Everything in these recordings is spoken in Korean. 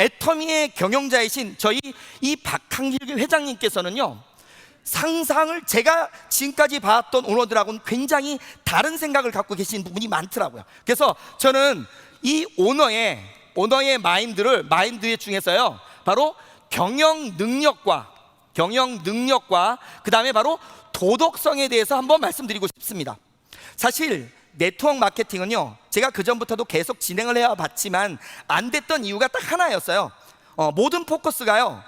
애터미의 경영자이신 저희 이 박항길 회장님께서는요 상상을 제가 지금까지 봐왔던 오너들하고는 굉장히 다른 생각을 갖고 계신 부분이 많더라고요. 그래서 저는 이 오너의 오너의 마인드를 마인드 중에서요 바로 경영 능력과 경영 능력과 그 다음에 바로 도덕성에 대해서 한번 말씀드리고 싶습니다. 사실 네트워크 마케팅은요 제가 그 전부터도 계속 진행을 해와 봤지만 안 됐던 이유가 딱 하나였어요. 어, 모든 포커스가요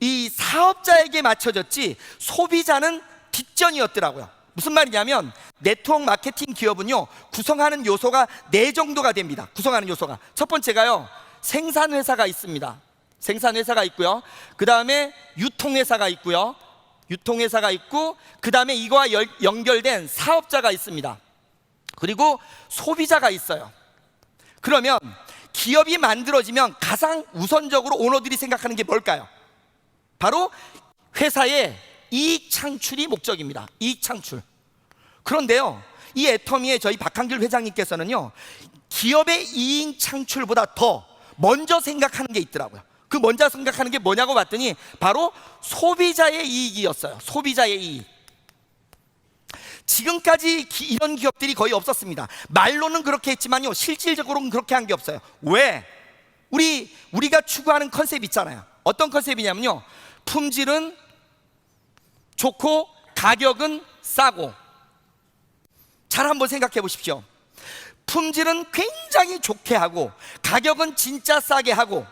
이 사업자에게 맞춰졌지 소비자는 뒷전이었더라고요. 무슨 말이냐면 네트워크 마케팅 기업은요 구성하는 요소가 네 정도가 됩니다. 구성하는 요소가 첫 번째가요 생산 회사가 있습니다. 생산 회사가 있고요. 그 다음에 유통 회사가 있고요. 유통 회사가 있고 그 다음에 이거와 열- 연결된 사업자가 있습니다. 그리고 소비자가 있어요. 그러면 기업이 만들어지면 가장 우선적으로 오너들이 생각하는 게 뭘까요? 바로 회사의 이익 창출이 목적입니다. 이익 창출. 그런데요, 이 애터미의 저희 박한길 회장님께서는요, 기업의 이익 창출보다 더 먼저 생각하는 게 있더라고요. 그 먼저 생각하는 게 뭐냐고 봤더니 바로 소비자의 이익이었어요. 소비자의 이익. 지금까지 기- 이런 기업들이 거의 없었습니다. 말로는 그렇게 했지만요, 실질적으로는 그렇게 한 게 없어요. 왜? 우리 우리가 추구하는 컨셉 있잖아요. 어떤 컨셉이냐면요, 품질은 좋고 가격은 싸고. 잘 한번 생각해 보십시오. 품질은 굉장히 좋게 하고 가격은 진짜 싸게 하고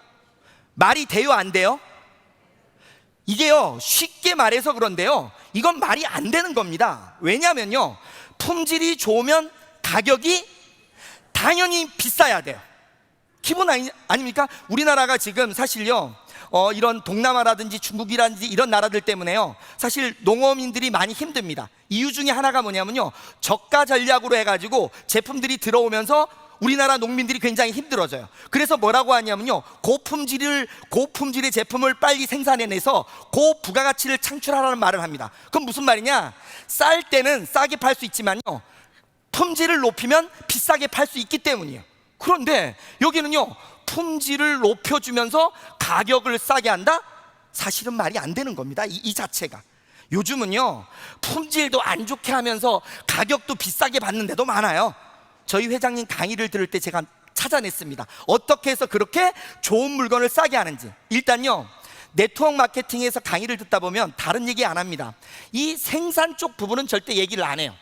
말이 돼요 안 돼요? 이게요 쉽게 말해서 그런데요 이건 말이 안 되는 겁니다. 왜냐면요 품질이 좋으면 가격이 당연히 비싸야 돼요. 기본 아니, 아닙니까? 우리나라가 지금 사실요 어, 이런 동남아라든지 중국이라든지 이런 나라들 때문에요 사실 농어민들이 많이 힘듭니다. 이유 중에 하나가 뭐냐면요 저가 전략으로 해가지고 제품들이 들어오면서 우리나라 농민들이 굉장히 힘들어져요 그래서 뭐라고 하냐면요 고품질을 고품질의 제품을 빨리 생산해내서 고부가가치를 창출하라는 말을 합니다 그럼 무슨 말이냐 쌀 때는 싸게 팔 수 있지만요 품질을 높이면 비싸게 팔 수 있기 때문이에요. 그런데 여기는요, 품질을 높여주면서 가격을 싸게 한다? 사실은 말이 안 되는 겁니다. 이, 이 자체가. 요즘은요, 품질도 안 좋게 하면서 가격도 비싸게 받는 데도 많아요. 저희 회장님 강의를 들을 때 제가 찾아냈습니다. 어떻게 해서 그렇게 좋은 물건을 싸게 하는지. 일단요, 네트워크 마케팅에서 강의를 듣다 보면 다른 얘기 안 합니다. 이 생산 쪽 부분은 절대 얘기를 안 해요.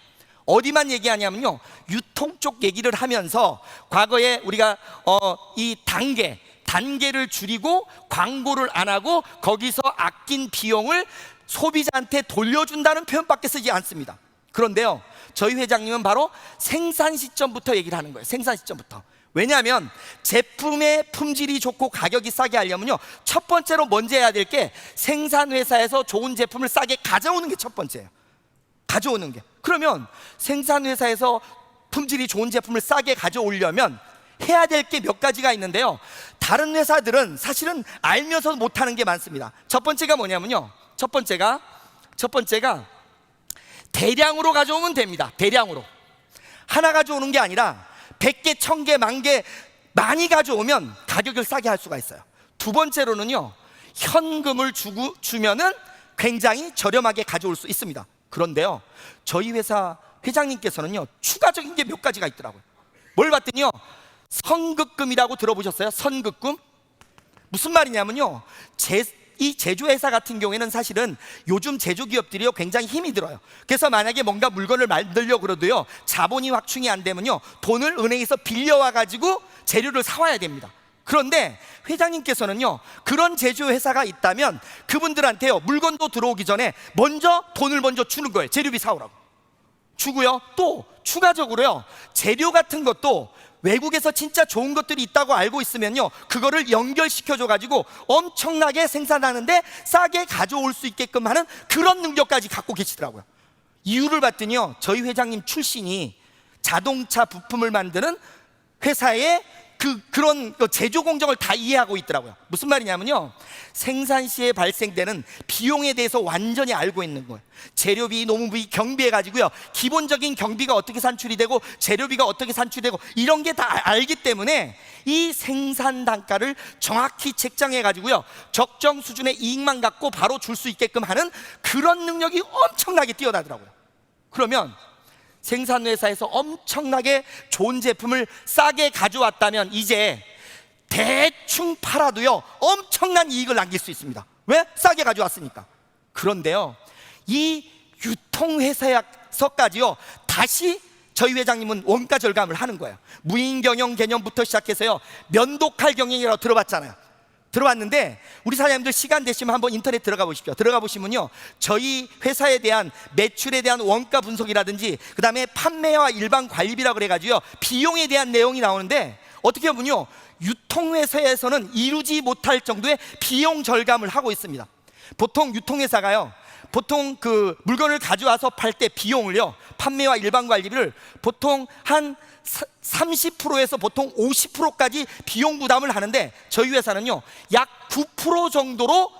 어디만 얘기하냐면요 유통 쪽 얘기를 하면서 과거에 우리가 어, 이 단계 단계를 줄이고 광고를 안 하고 거기서 아낀 비용을 소비자한테 돌려준다는 표현밖에 쓰지 않습니다 그런데요 저희 회장님은 바로 생산 시점부터 얘기를 하는 거예요 생산 시점부터 왜냐하면 제품의 품질이 좋고 가격이 싸게 하려면요 첫 번째로 먼저 해야 될 게 생산 회사에서 좋은 제품을 싸게 가져오는 게 첫 번째예요 가져오는 게 그러면 생산 회사에서 품질이 좋은 제품을 싸게 가져오려면 해야 될 게 몇 가지가 있는데요. 다른 회사들은 사실은 알면서 못하는 게 많습니다. 첫 번째가 뭐냐면요. 첫 번째가 첫 번째가 대량으로 가져오면 됩니다. 대량으로 하나 가져오는 게 아니라 100개, 1000개, 만개 많이 가져오면 가격을 싸게 할 수가 있어요. 두 번째로는요. 현금을 주고 주면은 굉장히 저렴하게 가져올 수 있습니다. 그런데요. 저희 회사 회장님께서는요. 추가적인 게 몇 가지가 있더라고요. 뭘 봤더니요. 선급금이라고 들어보셨어요? 선급금? 무슨 말이냐면요. 제, 이 제조회사 같은 경우에는 사실은 요즘 제조기업들이요 굉장히 힘이 들어요. 그래서 만약에 뭔가 물건을 만들려고 그러도요 자본이 확충이 안 되면요 돈을 은행에서 빌려와 가지고 재료를 사와야 됩니다. 그런데 회장님께서는요 그런 제조회사가 있다면 그분들한테요 물건도 들어오기 전에 먼저 돈을 먼저 주는 거예요. 재료비 사오라고. 주고요. 또 추가적으로요. 재료 같은 것도 외국에서 진짜 좋은 것들이 있다고 알고 있으면요. 그거를 연결시켜 줘 가지고 엄청나게 생산하는데 싸게 가져올 수 있게끔 하는 그런 능력까지 갖고 계시더라고요. 이유를 봤더니요. 저희 회장님 출신이 자동차 부품을 만드는 회사의 그 그런 그 제조 공정을 다 이해하고 있더라고요. 무슨 말이냐면요. 생산 시에 발생되는 비용에 대해서 완전히 알고 있는 거예요. 재료비, 노무비, 경비해 가지고요. 기본적인 경비가 어떻게 산출이 되고 재료비가 어떻게 산출되고 이런 게 다 알기 때문에 이 생산 단가를 정확히 책정해 가지고요. 적정 수준의 이익만 갖고 바로 줄 수 있게끔 하는 그런 능력이 엄청나게 뛰어나더라고요. 그러면 생산회사에서 엄청나게 좋은 제품을 싸게 가져왔다면 이제 대충 팔아도요 엄청난 이익을 남길 수 있습니다. 왜? 싸게 가져왔으니까. 그런데요 이 유통회사에서까지요 다시 저희 회장님은 원가 절감을 하는 거예요. 무인 경영 개념부터 시작해서요 면도칼 경영이라고 들어봤잖아요. 들어왔는데 우리 사장님들 시간 되시면 한번 인터넷 들어가 보십시오. 들어가 보시면요. 저희 회사에 대한 매출에 대한 원가 분석이라든지 그다음에 판매와 일반 관리비라 그래 가지고요. 비용에 대한 내용이 나오는데 어떻게 보면요. 유통회사에서는 이루지 못할 정도의 비용 절감을 하고 있습니다. 보통 유통회사가요. 보통 그 물건을 가져와서 팔 때 비용을요. 판매와 일반 관리비를 보통 한 30%에서 보통 50%까지 비용 부담을 하는데 저희 회사는요 약 9% 정도로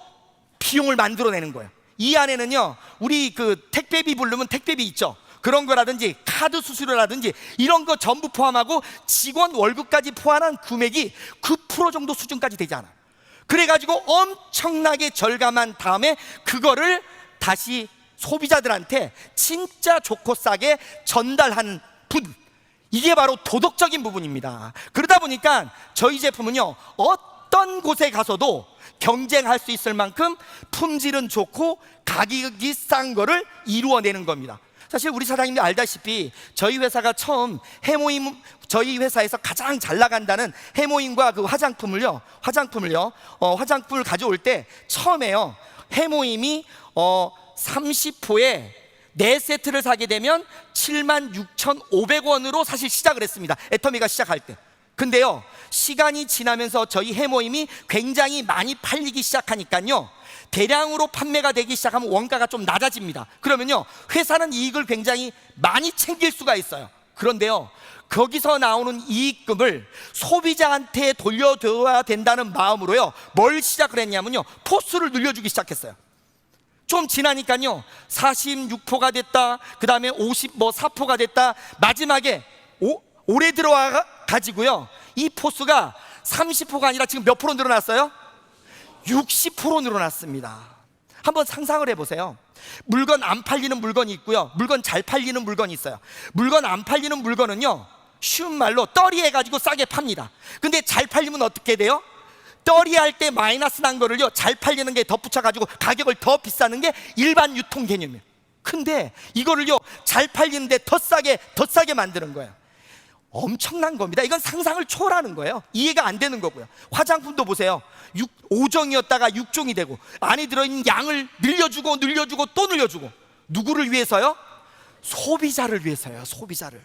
비용을 만들어내는 거예요. 이 안에는요 우리 그 택배비 부르면 택배비 있죠. 그런 거라든지 카드 수수료라든지 이런 거 전부 포함하고 직원 월급까지 포함한 금액이 9% 정도 수준까지 되지 않아. 그래가지고 엄청나게 절감한 다음에 그거를 다시 소비자들한테 진짜 좋고 싸게 전달하는 분 이게 바로 도덕적인 부분입니다. 그러다 보니까 저희 제품은요, 어떤 곳에 가서도 경쟁할 수 있을 만큼 품질은 좋고 가격이 싼 거를 이루어내는 겁니다. 사실 우리 사장님이 알다시피 저희 회사가 처음 해모임 저희 회사에서 가장 잘 나간다는 해모임과 그 화장품을요 화장품을요 어, 화장품을 가져올 때 처음에요 해모임이 어, 30호에 네 세트를 사게 되면 7만 6,500원으로 사실 시작을 했습니다. 애터미가 시작할 때. 근데요, 시간이 지나면서 저희 해모임이 굉장히 많이 팔리기 시작하니까요, 대량으로 판매가 되기 시작하면 원가가 좀 낮아집니다. 그러면요, 회사는 이익을 굉장히 많이 챙길 수가 있어요. 그런데요, 거기서 나오는 이익금을 소비자한테 돌려줘야 된다는 마음으로요, 뭘 시작을 했냐면요, 포스를 늘려주기 시작했어요. 좀 지나니까요. 46포가 됐다. 그 다음에 50뭐 4포가 됐다. 마지막에 오, 올해 들어와 가지고요. 이 포수가 30포가 아니라 지금 몇 프로 늘어났어요? 60% 늘어났습니다. 한번 상상을 해보세요. 물건 안 팔리는 물건이 있고요. 물건 잘 팔리는 물건이 있어요. 물건 안 팔리는 물건은요 쉬운 말로 떨이 해가지고 싸게 팝니다. 근데 잘 팔리면 어떻게 돼요? 떨이 할 때 마이너스 난 거를요 잘 팔리는 게 덧붙여 가지고 가격을 더 비싸는 게 일반 유통 개념이에요. 근데 이거를요 잘 팔리는데 더 싸게 더 싸게 만드는 거예요. 엄청난 겁니다. 이건 상상을 초월하는 거예요. 이해가 안 되는 거고요. 화장품도 보세요. 6, 5종이었다가 6종이 되고 안에 들어있는 양을 늘려주고 늘려주고 또 늘려주고 누구를 위해서요? 소비자를 위해서요. 소비자를.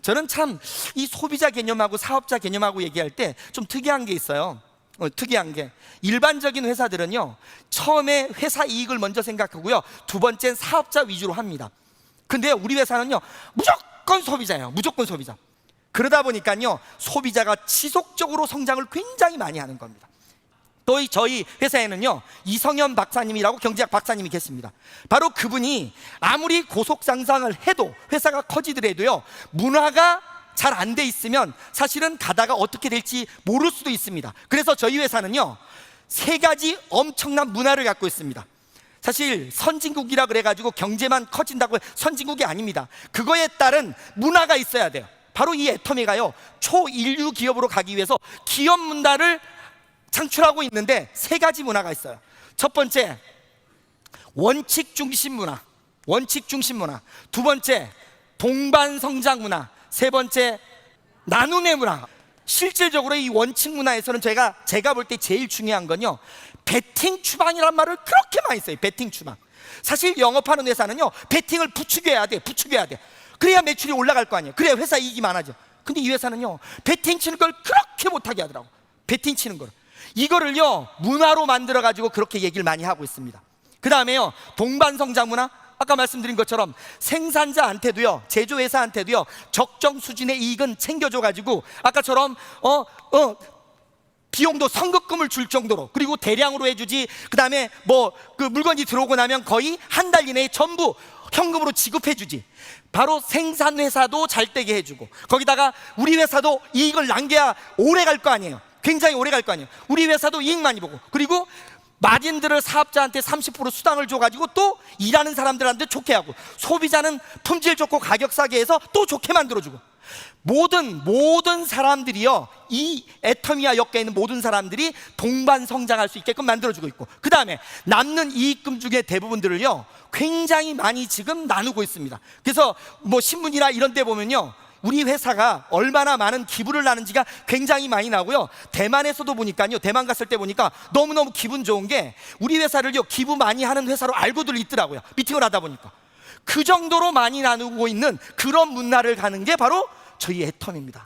저는 참 이 소비자 개념하고 사업자 개념하고 얘기할 때 좀 특이한 게 있어요. 어, 특이한 게 일반적인 회사들은요 처음에 회사 이익을 먼저 생각하고요 두 번째는 사업자 위주로 합니다. 근데 우리 회사는요 무조건 소비자예요. 무조건 소비자. 그러다 보니까요 소비자가 지속적으로 성장을 굉장히 많이 하는 겁니다. 또 저희 회사에는요 이성현 박사님이라고 경제학 박사님이 계십니다. 바로 그분이 아무리 고속 상상을 해도 회사가 커지더라도요 문화가 잘 안 돼 있으면 사실은 가다가 어떻게 될지 모를 수도 있습니다. 그래서 저희 회사는요, 세 가지 엄청난 문화를 갖고 있습니다. 사실 선진국이라 그래가지고 경제만 커진다고 선진국이 아닙니다. 그거에 따른 문화가 있어야 돼요. 바로 이 애터미가요, 초인류 기업으로 가기 위해서 기업 문화를 창출하고 있는데 세 가지 문화가 있어요. 첫 번째, 원칙 중심 문화. 원칙 중심 문화. 두 번째, 동반 성장 문화. 세 번째 나눔의 문화. 실질적으로 이 원칙 문화에서는 제가 제가 볼 때 제일 중요한 건요. 베팅 추방이란 말을 그렇게 많이 써요. 베팅 추방. 사실 영업하는 회사는요. 베팅을 부추겨야 돼. 부추겨야 돼. 그래야 매출이 올라갈 거 아니에요. 그래야 회사 이익이 많아져. 근데 이 회사는요. 베팅 치는 걸 그렇게 못하게 하더라고. 베팅 치는 걸. 이거를요. 문화로 만들어 가지고 그렇게 얘기를 많이 하고 있습니다. 그 다음에요. 동반 성장 문화. 아까 말씀드린 것처럼 생산자한테도요, 제조회사한테도요, 적정 수준의 이익은 챙겨줘 가지고 아까처럼 어 어, 비용도 성급금을 줄 정도로 그리고 대량으로 해주지 그 다음에 뭐 그 물건이 들어오고 나면 거의 한 달 이내에 전부 현금으로 지급해주지. 바로 생산회사도 잘 되게 해주고 거기다가 우리 회사도 이익을 남겨야 오래 갈 거 아니에요. 굉장히 오래 갈 거 아니에요. 우리 회사도 이익 많이 보고 그리고 마진들을 사업자한테 30% 수당을 줘가지고 또 일하는 사람들한테 좋게 하고 소비자는 품질 좋고 가격 싸게 해서 또 좋게 만들어주고 모든 모든 사람들이요 이 애터미와 엮여 있는 모든 사람들이 동반 성장할 수 있게끔 만들어주고 있고 그 다음에 남는 이익금 중에 대부분들을요 굉장히 많이 지금 나누고 있습니다. 그래서 뭐 신문이나 이런 데 보면요. 우리 회사가 얼마나 많은 기부를 나는지가 굉장히 많이 나고요. 대만에서도 보니까요. 대만 갔을 때 보니까 너무너무 기분 좋은 게 우리 회사를요. 기부 많이 하는 회사로 알고들 있더라고요. 미팅을 하다 보니까. 그 정도로 많이 나누고 있는 그런 문화를 가는 게 바로 저희 애텀입니다.